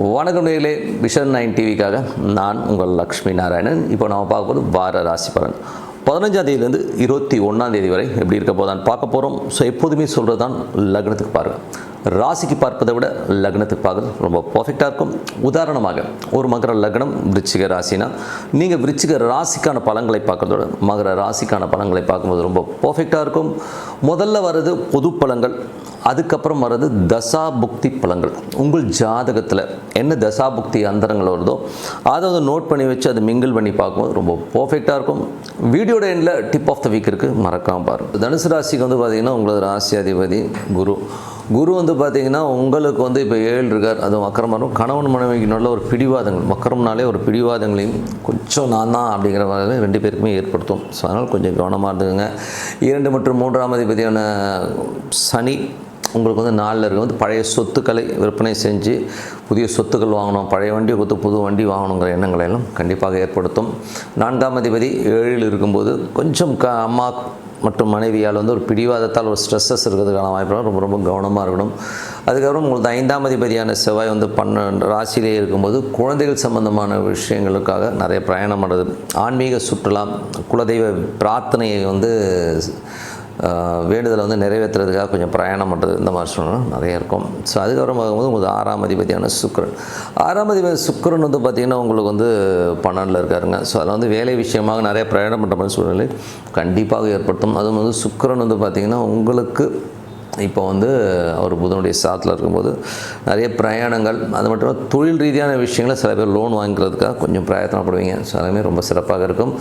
வணக்கம் நேர்களே vision nine டிவிக்காக நான் உங்கள் லக்ஷ்மி நாராயணன். இப்போ நம்ம பார்க்க போது வார ராசி பலன். பதினஞ்சாம் தேதியிலேருந்து இருபத்தி ஒன்றாம் தேதி வரை எப்படி இருக்க போதான் பார்க்க போகிறோம் ஸோ எப்போதுமே சொல்கிறது தான் லக்னத்துக்கு பாருங்கள் ராசிக்கு பார்ப்பதை விட லக்னத்துக்கு பார்க்குறது ரொம்ப பர்ஃபெக்டாக இருக்கும். உதாரணமாக ஒரு மகர லக்னம் விருச்சிக ராசினா நீங்கள் விருச்சிக ராசிக்கான பலன்களை பார்க்குறதோட மகர ராசிக்கான பலன்களை பார்க்கும்போது ரொம்ப பர்ஃபெக்டாக இருக்கும். முதல்ல வர்றது பொது பலங்கள் அதுக்கப்புறம் வர்றது தசா புக்தி உங்கள் ஜாதகத்தில் என்ன தசா புக்தி அந்தரங்கள் வருதோ அதை வந்து நோட் பண்ணி வச்சு அதை மிங்கிள் பண்ணி பார்க்கும்போது ரொம்ப பர்ஃபெக்டாக இருக்கும். வீடியோட எண்டில் டிப் ஆஃப் த வீக் இருக்குது மறக்காம பாருங்கள் தனுசு ராசிக்கு வந்து பார்த்திங்கன்னா உங்களது ராசி அதிபதி குரு. குரு வந்து பார்த்திங்கன்னா உங்களுக்கு வந்து இப்போ ஏழு இருக்கார் அது இருக்கும் கணவன் மனைவிக்கு நல்ல ஒரு பிடிவாதங்கள் மக்கரம்னாலே ஒரு பிடிவாதங்களையும் கொஞ்சம் நான் தான் அப்படிங்கிற மாதிரி ரெண்டு பேருக்குமே ஏற்படுத்தும். ஸோ அதனால் கொஞ்சம் கவனமாக இருந்துக்கோங்க. இரண்டு மற்றும் மூன்றாம் அதிபதியான சனி உங்களுக்கு வந்து நாளில் இருக்க. வந்து பழைய சொத்துக்களை விற்பனை செஞ்சு புதிய சொத்துக்கள் வாங்கணும். பழைய வண்டியை கொடுத்து புது வண்டி வாங்கணுங்கிற எண்ணங்களை எல்லாம் கண்டிப்பாக ஏற்படுத்தும். நான்காம் அதிபதி ஏழில் இருக்கும்போது கொஞ்சம் க அம்மா மற்றும் மனைவியால் வந்து ஒரு பிடிவாதத்தால் ஒரு ஸ்ட்ரெஸ்ஸஸ் இருக்கிறதுக்கான வாய்ப்பு ரொம்ப ரொம்ப கவனமாக இருக்கணும். அதுக்கப்புறம் உங்களுக்கு ஐந்தாம் அதிபதியான செவ்வாய் வந்து பன்னெண்டு ராசியிலே இருக்கும்போது குழந்தைகள் சம்பந்தமான விஷயங்களுக்காக நிறைய பிரயாணம் பண்ணுறது ஆன்மீக சுற்றுலா குலதெய்வ பிரார்த்தனையை வந்து வேண்டுதலை வந்து நிறைவேற்றுறதுக்காக கொஞ்சம் பிரயாணம் பண்ணுறது இந்த மாதிரி சூழ்நிலை நிறைய இருக்கும். ஸோ அதுக்கப்புறம் பார்க்கும்போது உங்களுக்கு ஆறாம் அதிபதியான சுக்ரன் ஆறாம் அதிபதி சுக்ரன் வந்து பார்த்திங்கன்னா உங்களுக்கு வந்து பன்னெண்டில் இருக்காருங்க. ஸோ அதில் வந்து வேலை விஷயமாக நிறைய பிரயாணம் பண்ணுற மாதிரி சூழ்நிலை கண்டிப்பாக ஏற்படுத்தும். அதுவும் வந்து சுக்ரன் வந்து பார்த்திங்கன்னா உங்களுக்கு இப்போ வந்து அவர் புதனுடைய சாத்தில் இருக்கும்போது நிறைய பிரயாணங்கள் அது மட்டும் இல்லாமல் தொழில் ரீதியான விஷயங்களை சில பேர் லோன் வாங்கிக்கிறதுக்காக கொஞ்சம் பிரயத்தனப்படுவீங்க. ஸோ எல்லாமே ரொம்ப சிறப்பாக இருக்கும்.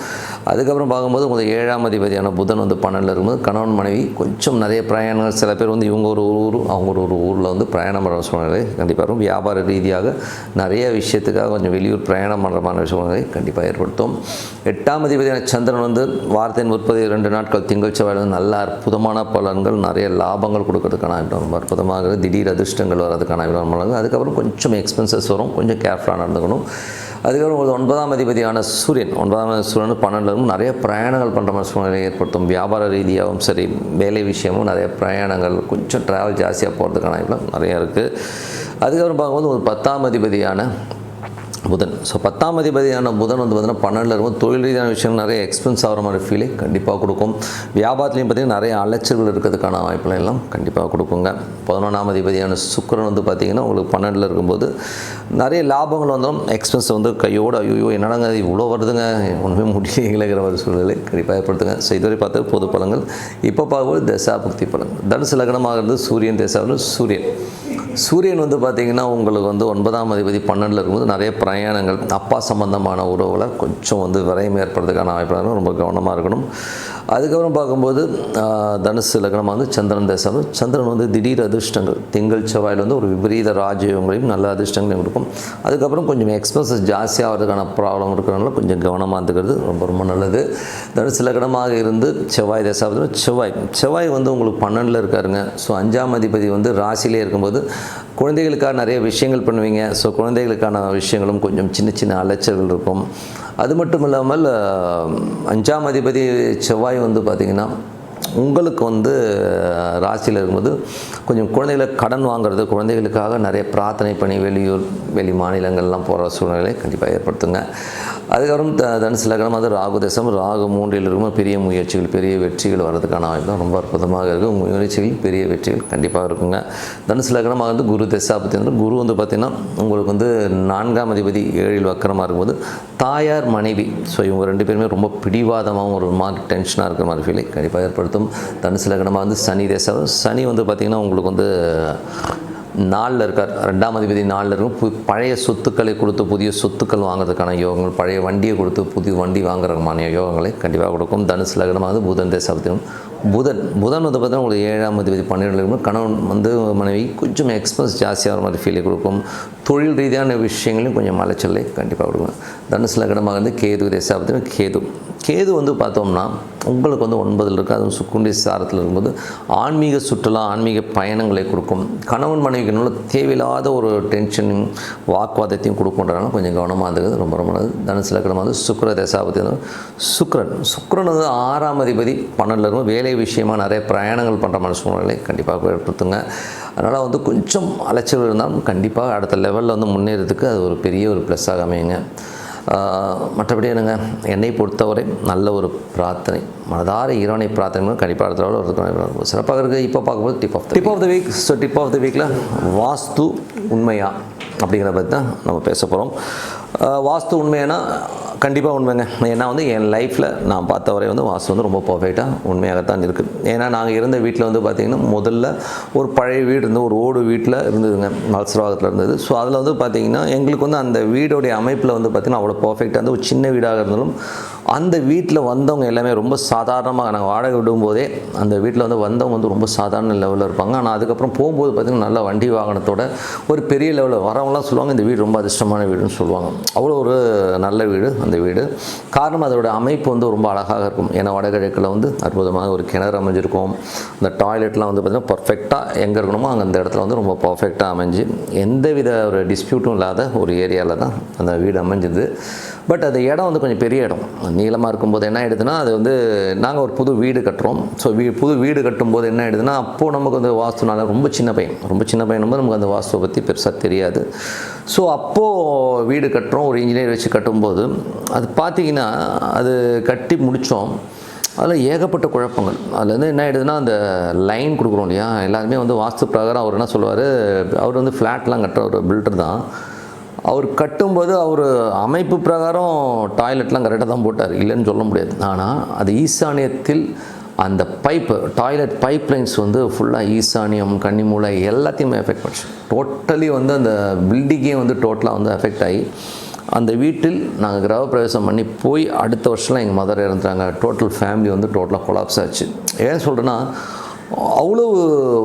அதுக்கப்புறம் பார்க்கும்போது உங்கள் ஏழாம் அதிபதியான புதன் வந்து பன்னெண்டில் இருக்கும்போது கணவன் மனைவி கொஞ்சம் நிறைய பிரயாணங்கள் சில பேர் வந்து இவங்க ஒரு ஊர் அவங்க ஒரு ஒரு ஊரில் வந்து பிரயாணம் பண்ணுற சூழ்நிலை கண்டிப்பாக இருக்கும். வியாபார ரீதியாக நிறைய விஷயத்துக்காக கொஞ்சம் வெளியூர் பிரயாணம் பண்ணுற மாதிரி சூழ்நிலை கண்டிப்பாக ஏற்படுத்தும். எட்டாம் அதிபதியான சந்திரன் வந்து வாரத்தின் முப்பது ரெண்டு நாட்கள் திங்கள் செவ்வாய் நல்ல அற்புதமான பலன்கள் நிறைய லாபங்கள் கொடுக்கறதுக்கான வாய்ப்பு அற்புதமாக திடீர் அதிர்ஷ்டங்கள் வர்றதுக்கான வாய்ப்பு அதுக்கப்புறம் கொஞ்சம் எக்ஸ்பென்சஸ் வரும். கொஞ்சம் கேர்ஃபுல்லாக நடந்துக்கணும். அதுக்கப்புறம் ஒரு ஒன்பதாம் அதிபதியான சூரியன். ஒன்பதாம் சூரியன் பன்னெண்டுலும் நிறைய பிரயாணங்கள் பண்ணுற மாதிரி சூழ்நிலை ஏற்படுத்தும். வியாபார ரீதியாகவும் சரி வேலை விஷயமும் நிறைய பிரயாணங்கள் கொஞ்சம் ட்ராவல் ஜாஸ்தியாக போகிறதுக்கான வாய்ப்பு நிறையா இருக்குது அதுக்கப்புறம் பார்க்கும்போது ஒரு பத்தாம் அதிபதியான புதன். ஸோ பத்தாம் அதிபதியான புதன் வந்து பார்த்தீங்கன்னா பன்னெண்டில் இருக்கும். தொழில் ரீதியான விஷயங்கள் நிறைய எக்ஸ்பென்ஸ் ஆகிற மாதிரி ஃபீலை கண்டிப்பாக கொடுக்கும். வியாபாரத்துலையும் பார்த்திங்கன்னா நிறைய அலைச்சல்கள் இருக்கிறதுக்கான வாய்ப்புகள் எல்லாம் கண்டிப்பாக கொடுக்குங்க. பதினொன்றாம் அதிபதியான சுக்கரன் வந்து பார்த்திங்கன்னா உங்களுக்கு பன்னெண்டில் இருக்கும்போது நிறைய லாபங்கள் வந்தாலும் எக்ஸ்பென்ஸ் வந்து கையோடு ஐயோ என்னடாங்க இவ்வளோ வருதுங்க? ஒன்றுமே முடியலைங்கிற ஒரு சூழ்நிலை கண்டிப்பாக ஏற்படுத்துங்க. ஸோ இதுவரை பார்த்து பொது பழங்கள் இப்போ பார்க்கும்போது தசாபக்தி பழங்கள் தனுசு லக்னமாக இருந்து சூரியன் தசாவில் சூரியன். சூரியன் வந்து பார்த்திங்கன்னா உங்களுக்கு வந்து ஒன்பதாம் அதிபதி பன்னெண்டில் இருக்கும்போது நிறைய பிரயாணங்கள் அப்பா சம்பந்தமான உறவுகளை கொஞ்சம் வந்து விரயம் ஏற்படுறதுக்கான வாய்ப்பு ரொம்ப கவனமாக இருக்கணும். அதுக்கப்புறம் பார்க்கும்போது தனுசு லக்னமாக வந்து சந்திரன் தேசம் சந்திரன் வந்து திடீர் அதிர்ஷ்டங்கள். திங்கள் செவ்வாயில் வந்து ஒரு விபரீத ராஜயோகங்களையும் நல்ல அதிர்ஷ்டங்களையும் கொடுக்கும். அதுக்கப்புறம் கொஞ்சம் எக்ஸ்பென்சஸ் ஜாஸ்தியாகிறதுக்கான ப்ராப்ளம் இருக்கிறனால கொஞ்சம் கவனமாக இருந்துக்கிறது ரொம்ப ரொம்ப நல்லது. தனுசு லக்னமாக இருந்து செவ்வாய் தசாபதி செவ்வாய். செவ்வாய் வந்து உங்களுக்கு பன்னெண்டில் இருக்காருங்க. ஸோ அஞ்சாம் அதிபதி வந்து ராசியிலே இருக்கும்போது குழந்தைகளுக்காக நிறைய விஷயங்கள் பண்ணுவீங்க. ஸோ குழந்தைகளுக்கான விஷயங்களும் கொஞ்சம் சின்ன சின்ன அலைச்சல்கள் இருக்கும். அது மட்டும் இல்லாமல் அஞ்சாம் அதிபதி செவ்வாய் வந்து பார்த்திங்கன்னா உங்களுக்கு வந்து ராசியில் இருக்கும்போது கொஞ்சம் குழந்தைகளை கடன் வாங்குறது குழந்தைகளுக்காக நிறைய பிரார்த்தனை பண்ணி வெளியூர் வெளி மாநிலங்கள்லாம் போகிற சூழ்நிலையை கண்டிப்பாக ஏற்படுத்துங்க. அதுக்கப்புறம் த தனுசு லக்னம் அது ராகு தேசம் ராகு மூன்றில் இருக்கும் பெரிய முயற்சிகள் பெரிய வெற்றிகள் வர்றதுக்கான வாய்ப்பு தான் ரொம்ப அற்புதமாக இருக்குது முயற்சிகள் பெரிய வெற்றிகள் கண்டிப்பாக இருக்குங்க. தனுசு லக்னமாக வந்து குரு தசா பற்றி குரு வந்து பார்த்திங்கன்னா உங்களுக்கு வந்து நான்காம் அதிபதி ஏழில் வக்கரமாக இருக்கும்போது தாயார் மனைவி ஸோ இவங்க ரெண்டு பேருமே ரொம்ப பிடிவாதமாகவும் ஒரு மாதிரி டென்ஷனாக இருக்கிற மாதிரி ஃபீலை கண்டிப்பாக ஏற்படுத்தும். தனுசு லக்னமாக வந்து சனி தேசம் சனி வந்து பார்த்திங்கன்னா உங்களுக்கு வந்து நாளில் இருக்கார். ரெண்டாம் அதிபதி நாளில் இருக்கும். பு பழைய சொத்துக்களை கொடுத்து புதிய சொத்துக்கள் வாங்குறதுக்கான யோகங்கள் பழைய வண்டியை கொடுத்து புதிய வண்டி வாங்குறதுக்கான யோகங்களை கண்டிப்பாக கொடுக்கும். தனுசு லக்னமாக வந்து புதன் தேசாபத்தியம் புதன் புதன் வந்து பார்த்தீங்கன்னா உங்களுக்கு ஏழாம் அதிபதி பன்னிரெண்டு இருக்கும் கணவன் வந்து மனைவி கொஞ்சம் எக்ஸ்பென்ஸ் வர மாதிரி ஃபீலை கொடுக்கும். தொழில் ரீதியான விஷயங்களையும் கொஞ்சம் மலைச்சலை கண்டிப்பாக கொடுக்கும். தனுசு லக்னமாக வந்து கேது தேசாபத்தியம் கேது. கேது வந்து பார்த்தோம்னா உங்களுக்கு வந்து ஒன்பதில் இருக்குது அதுவும் சுக்குண்டி சாரத்தில் இருக்கும்போது ஆன்மீக சுற்றுலா ஆன்மீக பயணங்களை கொடுக்கும். கணவன் மனைவிக்கு நல்ல தேவையில்லாத ஒரு டென்ஷன் வாக்குவாதத்தையும் கொடுக்குன்றதுனால கொஞ்சம் கவனமாக இருந்தது ரொம்ப ரொம்ப நல்லது. தனுசு லக்னம் வந்து சுக்கர தசாபதி வந்து சுக்ரன் சுக்ரன் வந்து ஆறாம் அதிபதி பன்னெண்டில் இருக்கும் வேலை விஷயமா நிறைய பிரயாணங்கள் பண்ணுற மாதிரி சூழ்நிலை கண்டிப்பாக ஏற்படுத்துங்க. அதனால் வந்து கொஞ்சம் அலைச்சல் இருந்தாலும் கண்டிப்பாக அடுத்த லெவலில் வந்து முன்னேறதுக்கு அது ஒரு பெரிய ஒரு ப்ளஸ்ஸாக அமையுங்க. மற்றபடி என்னங்க? என்னை பொறுத்தவரை நல்ல ஒரு பிரார்த்தனை. மனதார இறைவனை பிரார்த்தனை கண்டிப்பாக அடுத்த வரதுக்கு சிறப்பாக இருக்குது இப்போ பார்க்கும்போது tip of tip of the week so tip of the வீக்கில் வாஸ்து உண்மையா அப்படிங்கிறத பற்றி தான் நம்ம பேச போகிறோம் வாஸ்து உண்மையானா கண்டிப்பாக உண்மைங்க. ஏன்னா வந்து என் லைஃப்பில் நான் பார்த்த வரை வந்து வாசு வந்து ரொம்ப பர்ஃபெக்டாக உண்மையாகத்தான் இருக்குது ஏன்னா நாங்கள் இருந்த வீட்டில் வந்து பார்த்திங்கன்னா முதல்ல ஒரு பழைய வீடு இருந்து ஒரு ஓடு வீட்டில் இருந்ததுங்க. மல்சராகத்தில் இருந்தது. ஸோ அதில் வந்து பார்த்திங்கன்னா எங்களுக்கு வந்து அந்த வீடோடைய அமைப்பில் வந்து பார்த்திங்கன்னா அவ்வளோ பர்ஃபெக்டாக வந்து ஒரு சின்ன வீடாக இருந்தாலும் அந்த வீட்டில் வந்தவங்க எல்லாமே ரொம்ப சாதாரணமாக நாங்கள் வாடகை விடும்போதே அந்த வீட்டில் வந்து வந்தவங்க வந்து ரொம்ப சாதாரண லெவலில் இருப்பாங்க. ஆனால் அதுக்கப்புறம் போகும்போது பார்த்திங்கன்னா நல்ல வண்டி வாகனத்தோட ஒரு பெரிய லெவலில் வரவங்களாம் சொல்லுவாங்க இந்த வீடு ரொம்ப அதிர்ஷ்டமான வீடுன்னு சொல்லுவாங்க. அவ்வளோ ஒரு நல்ல வீடு. அந்த வீடு. காரணம் அதோட அமைப்பு வந்து ரொம்ப அழகாக இருக்கும். ஏன்னா வடகிழக்கில் வந்து அற்புதமாக ஒரு கிணறு அமைஞ்சிருக்கும். இந்த டாய்லெட்லாம் வந்து பார்த்திங்கன்னா பர்ஃபெக்டாக எங்கே இருக்கணுமோ அங்கே அந்த இடத்துல வந்து ரொம்ப பர்ஃபெக்டாக அமைஞ்சு எந்தவித ஒரு டிஸ்பியூட்டும் இல்லாத ஒரு ஏரியாவில் தான் அந்த வீடு அமைஞ்சிது பட் அந்த இடம் வந்து கொஞ்சம் பெரிய இடம். நீளமாக இருக்கும்போது என்ன ஆகிடுதுன்னா அது வந்து நாங்கள் ஒரு புது வீடு கட்டுறோம். ஸோ வீ புது வீடு கட்டும்போது என்ன ஆயிடுதுன்னா அப்போது நமக்கு வந்து வாஸ்துனால ரொம்ப சின்ன பையன். ரொம்ப சின்ன பையனும் நமக்கு அந்த வாஸ்துவை பற்றி பெருசாக தெரியாது. ஸோ அப்போது வீடு கட்டுறோம் ஒரு இன்ஜினியர் வச்சு கட்டும்போது. அது பார்த்தீங்கன்னா அது கட்டி முடித்தோம் அதில் ஏகப்பட்ட குழப்பங்கள். அதில் வந்து என்ன ஆகிடுதுன்னா அந்த லைன் கொடுக்குறோம் இல்லையா? எல்லாருமே வந்து வாஸ்து பிரகாரம் அவர் என்ன சொல்லுவார்? அவர் வந்து ஃப்ளாட்லாம் கட்டுற ஒரு பில்டர் தான். அவர் கட்டும்போது அவர் அமைப்பு பிரகாரம் டாய்லெட்லாம் கரெக்டாக தான் போட்டார். இல்லைன்னு சொல்ல முடியாது. ஆனால் அது ஈசானியத்தில் அந்த பைப்பு டாய்லெட் பைப் லைன்ஸ் வந்து ஃபுல்லாக ஈசானியம் கன்னிமூலை எல்லாத்தையுமே எஃபெக்ட் பண்ணிச்சு. டோட்டலி வந்து அந்த பில்டிங்கே வந்து டோட்டலாக வந்து எஃபெக்ட் ஆகி அந்த வீட்டில் நாங்கள் கிரகப்பிரவேசம் பண்ணி போய் அடுத்த வருஷம்லாம் எங்கள் மதர் இறந்துட்டாங்க. டோட்டல் ஃபேமிலி வந்து டோட்டலாக கொலாப்ஸ் ஆச்சு. ஏன் சொல்கிறேன்னா அவ்வளோ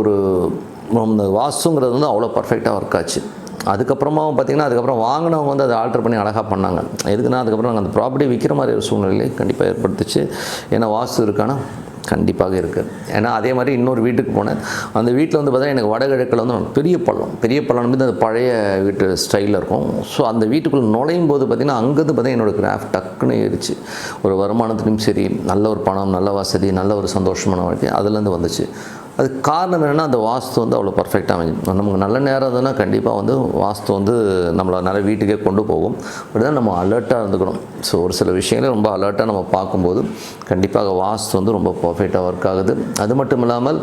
ஒரு வாசுங்கிறது வாஸ்துங்கிறது வந்து அவ்வளோ பர்ஃபெக்டாக ஒர்க் ஆச்சு. அதுக்கப்புறமா பார்த்தீங்கன்னா அதுக்கப்புறம் வாங்கினவங்க வந்து அதை ஆல்டர் பண்ணி அழகாக பண்ணாங்க. எதுக்குன்னா அதுக்கப்புறம் நாங்கள் அந்த ப்ராப்பர்ட்டி விற்கிற மாதிரி ஒரு சூழ்நிலையை கண்டிப்பாக ஏற்படுத்துச்சு. ஏன்னா வாஸ்து இருக்கானா? கண்டிப்பாக இருக்குது ஏன்னா அதே மாதிரி இன்னொரு வீட்டுக்கு போனேன். அந்த வீட்டில் வந்து பார்த்தீங்கன்னா எனக்கு வடகிழக்கில் வந்து பெரிய பள்ளம். பெரிய பள்ளம் வந்து அந்த பழைய வீட்டு ஸ்டைலில் இருக்கும். ஸோ அந்த வீட்டுக்குள்ளே நுழையும் போது பார்த்திங்கன்னா அங்கேருந்து பார்த்தீங்கன்னா என்னோடய கிராஃப்ட் டக்குன்னு ஏறிச்சு. ஒரு வருமானத்துலையும் சரி நல்ல ஒரு பணம் நல்ல வசதி நல்ல ஒரு சந்தோஷமான வாழ்க்கை அதுலேருந்து வந்துச்சு. அது காரணம் என்னென்னா அந்த வாஸ்து வந்து அவ்வளோ பர்ஃபெக்டாக அமைஞ்சு நமக்கு நல்ல நேரம் இருந்ததுன்னா கண்டிப்பாக வந்து வாஸ்து வந்து நம்மளை நல்ல வீட்டுக்கே கொண்டு போகும். பட் தான் நம்ம அலர்ட்டாக இருந்துக்கணும். ஸோ ஒரு சில விஷயங்களே ரொம்ப அலர்ட்டாக நம்ம பார்க்கும்போது கண்டிப்பாக வாஸ்து வந்து ரொம்ப பர்ஃபெக்டாக ஒர்க் ஆகுது. அது மட்டும் இல்லாமல்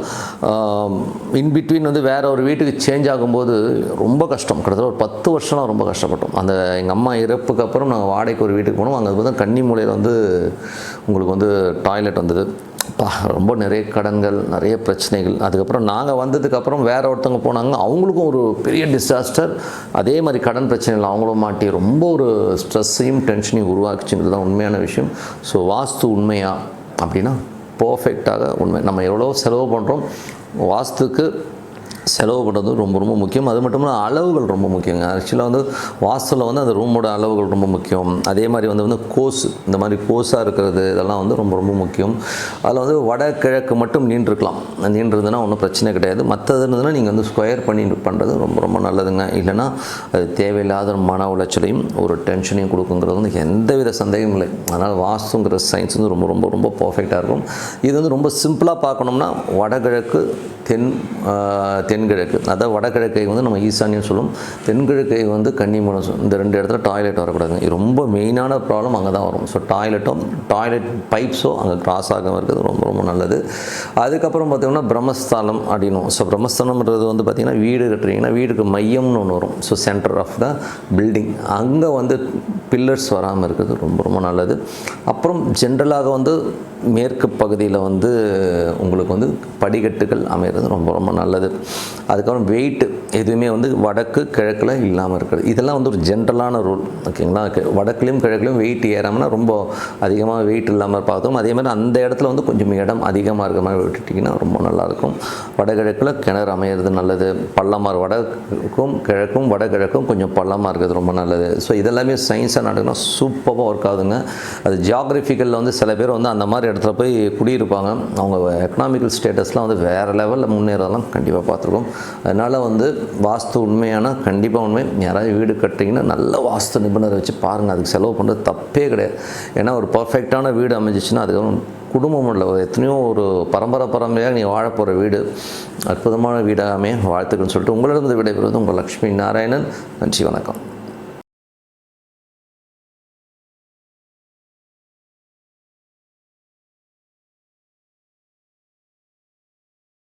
இன்பிட்வீன் வந்து வேறு ஒரு வீட்டுக்கு சேஞ்ச் ஆகும்போது ரொம்ப கஷ்டம். கிட்டத்தட்ட ஒரு பத்து வருஷம்லாம் ரொம்ப கஷ்டப்பட்டோம். அந்த எங்கள் அம்மா இறப்புக்கு அப்புறம் நாங்கள் வாடகைக்கு ஒரு வீட்டுக்கு போனோம். அங்கே வந்து கன்னி மூலையில் வந்து உங்களுக்கு வந்து டாய்லெட் வந்தது. பா ரொம்ப நிறைய கடன்கள் நிறைய பிரச்சனைகள். அதுக்கப்புறம் நாங்கள் வந்ததுக்கப்புறம் வேறு ஒருத்தவங்க போனாங்க. அவங்களுக்கும் ஒரு பெரிய டிசாஸ்டர் அதே மாதிரி கடன் பிரச்சனைகள் அவங்களும் மாட்டி ரொம்ப ஒரு ஸ்ட்ரெஸ்ஸையும் டென்ஷனையும் உருவாக்குச்சுன்றது தான் உண்மையான விஷயம். ஸோ வாஸ்து உண்மையா? அப்படின்னா பர்ஃபெக்டாக உண்மை. நம்ம எவ்வளோ செலவு பண்ணுறோம் வாஸ்துக்கு செலவு பண்ணுறது ரொம்ப ரொம்ப முக்கியம். அது மட்டும் இல்லாமல் அளவுகள் ரொம்ப முக்கியங்க. ஆக்சுவலாக வந்து வாசலில் வந்து அந்த ரூமோட அளவுகள் ரொம்ப முக்கியம். அதே மாதிரி வந்து வந்து கோஸ் இந்த மாதிரி கோஸாக இருக்கிறது இதெல்லாம் வந்து ரொம்ப ரொம்ப முக்கியம். அதில் வந்து வடகிழக்கு மட்டும் நீண்டிருக்கலாம். நீண்டிருந்ததுன்னா ஒன்றும் பிரச்சனை கிடையாது. மற்றது இருந்ததுன்னா நீங்கள் வந்து ஸ்கொயர் பண்ணி பண்ணுறது ரொம்ப ரொம்ப நல்லதுங்க. இல்லைன்னா அது தேவையில்லாத மன உளைச்சலையும் ஒரு டென்ஷனையும் கொடுக்குங்கிறது வந்து எந்தவித சந்தேகமும் இல்லை. அதனால் வாஸ்துங்கிற சயின்ஸ் வந்து ரொம்ப ரொம்ப ரொம்ப பர்ஃபெக்டாக இருக்கும். இது வந்து ரொம்ப சிம்பிளாக பார்க்கணும்னா வடகிழக்கு தென் தென்கிழக்கு. அதாவது வடகிழக்கை வந்து நம்ம ஈசானியும் சொல்லும். தென்கிழக்கை வந்து கன்னிமூலம் சொல்லும் இந்த ரெண்டு இடத்துல டாய்லெட் வரக்கூடாது. ரொம்ப மெயினான ப்ராப்ளம் அங்கே தான் வரும். ஸோ டாய்லெட்டும் டாய்லெட் பைப்ஸோ அங்கே கிராஸ் ஆகாமல் இருக்கிறது ரொம்ப ரொம்ப நல்லது. அதுக்கப்புறம் பார்த்திங்கன்னா பிரம்மஸ்தானம் அப்படின்னும். ஸோ பிரம்மஸ்தானம்ன்றது வந்து பார்த்திங்கன்னா வீடு கட்டுறீங்கன்னா வீடுக்கு மையம்னு ஒன்று வரும். So centre of the building அங்கே வந்து பில்லர்ஸ் வராமல் இருக்கிறது ரொம்ப ரொம்ப நல்லது. அப்புறம் ஜென்ரலாக வந்து மேற்கு பகுதியில் வந்து உங்களுக்கு வந்து படிக்கட்டுகள் அமைகிறது ரொம்ப ரொம்ப நல்லது. அதுக்கப்புறம் வெயிட்டு எதுவுமே வந்து வடக்கு கிழக்கில் இல்லாமல் இருக்கிறது. இதெல்லாம் வந்து ஒரு ஜென்ரலான ரூல் ஓகேங்களா வடக்குலேயும் கிழக்குலையும் வெயிட் ஏறாமல்னா ரொம்ப அதிகமாக வெயிட் இல்லாமல் பார்த்தோம். அதே மாதிரி அந்த இடத்துல வந்து கொஞ்சம் இடம் அதிகமாக இருக்கிற மாதிரி விட்டுட்டிங்கன்னா ரொம்ப நல்லாயிருக்கும். வடகிழக்கில் கிணறு அமையிறது நல்லது. பள்ளமாக வடக்கும் கிழக்கும் வடகிழக்கும் கொஞ்சம் பள்ளமாக இருக்கிறது ரொம்ப நல்லது. ஸோ இதெல்லாமே சயின்ஸாக நடக்கணும் சூப்பராக ஒர்க் ஆகுதுங்க. அது ஜியாகிரபிக்கலில் வந்து சில பேர் வந்து அந்த மாதிரி இடத்துல போய் குடியிருப்பாங்க. அவங்க எக்கனாமிக்கல் ஸ்டேட்டஸ்லாம் வந்து வேறு லெவலில் முன்னேறதெல்லாம் கண்டிப்பாக பார்த்துருக்கோம். அதனால் வந்து வாஸ்து உண்மையான கண்டிப்பாக உண்மை. யாராவது வீடு கட்டுறீங்கன்னா நல்ல வாஸ்து நிபுணரை வச்சு பாருங்கள் அதுக்கு செலவு பண்ணுறது தப்பே கிடையாது. ஏன்னா ஒரு பர்ஃபெக்டான வீடு அமைஞ்சிச்சுன்னா அதுக்கப்புறம் குடும்பம் உள்ள ஒரு எத்தனையோ ஒரு பரம்பரை பரம்பரையாக நீ வாழ போகிற வீடு அற்புதமான வீடாகவே வாழ்த்துக்கள்னு சொல்லிட்டு உங்களிடம் விடைபெறுவது உங்கள் லக்ஷ்மி நாராயணன். நன்றி வணக்கம்.